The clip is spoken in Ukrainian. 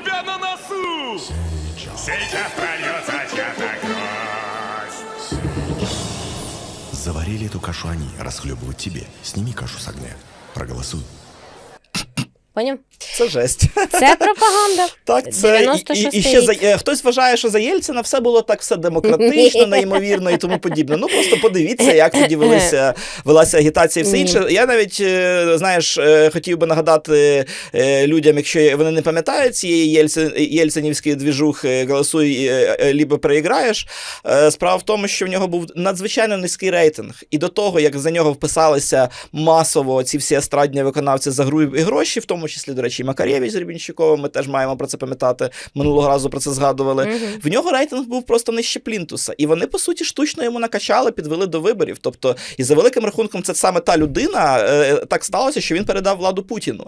тебя на носу! Сейчас прольется чья-то. Заварили эту кашу они, расхлебывают тебе. Сними кашу с огня. Проголосуй. Понял? Це жесть. Це пропаганда. Так, це і, і, і ще за, рік. е, хтось вважає, що за Єльцина все було так все демократично, неймовірно і тому подібне. Ну просто подивіться, як тоді велися, велася агітація і все інше. Я навіть е, знаєш, е, хотів би нагадати людям, якщо вони не пам'ятають цієї Єльцин, Єльцинівської двіжухи, голосуй, лібо переіграєш. Справа в тому, що в нього був надзвичайно низький рейтинг, і до того, як за нього вписалися масово ці всі естрадні виконавці за гру і гроші, в тому числі, до речі, і Макарєвич з Рібінщиковим, ми теж маємо про це пам'ятати. Минулого разу про це згадували. Мгм. В нього рейтинг був просто нижче Плінтуса, і вони, по суті, штучно йому накачали, підвели до виборів. Тобто, і за великим рахунком, це саме та людина е, так сталося, що він передав владу Путіну.